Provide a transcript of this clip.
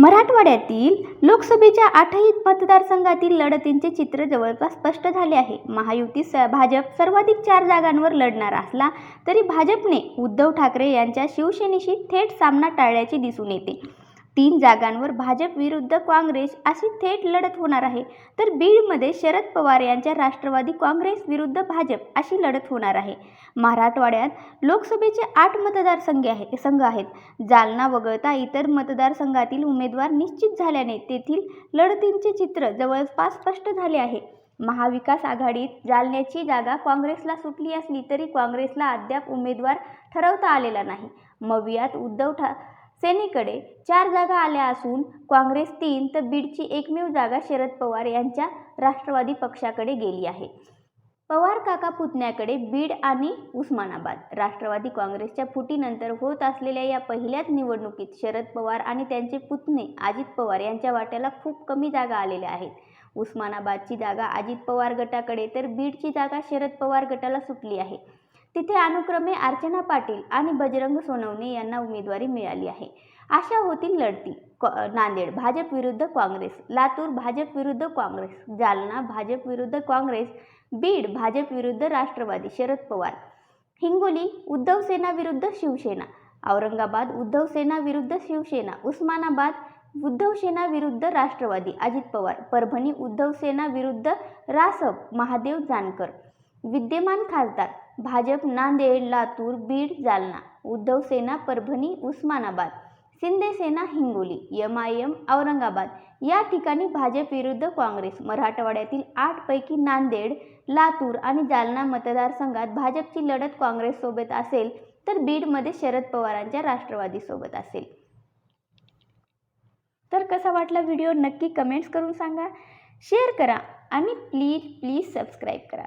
मराठवाड्यातील लोकसभेच्या आठही मतदारसंघातील लढतींचे चित्र जवळपास स्पष्ट झाले आहे. महायुती स भाजप सर्वाधिक चार जागांवर लढणार असला तरी भाजपने उद्धव ठाकरे यांच्या शिवसेनेशी थेट सामना टाळल्याचे दिसून येते. तीन जागांवर भाजप विरुद्ध काँग्रेस अशी थेट लढत होणार आहे. तर बीडमध्ये शरद पवार यांच्या राष्ट्रवादी काँग्रेस विरुद्ध भाजप अशी लढत होणार आहे. मराठवाड्यात लोकसभेचे आठ मतदारसंघ आहे संघ आहेत. जालना वगळता इतर मतदारसंघातील उमेदवार निश्चित झाल्याने तेथील लढतींचे चित्र जवळपास स्पष्ट झाले आहे. महाविकास आघाडीत जालन्याची जागा काँग्रेसला सुटली असली तरी काँग्रेसला अद्याप उमेदवार ठरवता आलेला नाही. मवियात उद्धव ठा सेनेकडे चार जागा आल्या असून काँग्रेस तीन तर बीडची एकमेव जागा शरद पवार यांच्या राष्ट्रवादी पक्षाकडे गेली आहे. पवार काका पुतण्याकडे बीड आणि उस्मानाबाद. राष्ट्रवादी काँग्रेसच्या फुटीनंतर होत असलेल्या या पहिल्याच निवडणुकीत शरद पवार आणि त्यांचे पुतणे अजित पवार यांच्या वाट्याला खूप कमी जागा आलेल्या आहेत. उस्मानाबादची जागा अजित पवार गटाकडे तर बीडची जागा शरद पवार गटाला सुटली आहे. तिथे अनुक्रमे अर्चना पाटील आणि बजरंग सोनवणे यांना उमेदवारी मिळाली आहे. अशा होतील लढती. क- नांदेड भाजप विरुद्ध काँग्रेस. लातूर भाजप विरुद्ध काँग्रेस. जालना भाजप विरुद्ध काँग्रेस. बीड भाजप विरुद्ध राष्ट्रवादी. शरद पवार. हिंगोली उद्धव सेना विरुद्ध शिवसेना. औरंगाबाद उद्धव सेना विरुद्ध शिवसेना. उस्मानाबाद उद्धव सेना विरुद्ध राष्ट्रवादी. अजित पवार. परभणी उद्धव सेना विरुद्ध रासप. महादेव जानकर. विद्यमान खासदार. Bhajap Nanded Latur Beed Jalna Uddhav Sena Parbhani Osmanabad Shinde Sena Hingoli M I M Aurangabad. या ठिकाणी भाजप विरुद्ध काँग्रेस मराठवाड्यातील आठपैकी नांदेड लातूर आणि जालना मतदारसंघात भाजपची लढत काँग्रेससोबत असेल तर बीडमध्ये शरद पवारांच्या राष्ट्रवादीसोबत असेल. तर कसा वाटला व्हिडिओ? नक्की कमेंट्स करून सांगा. शेअर करा आणि प्लीज प्लीज सबस्क्राईब करा.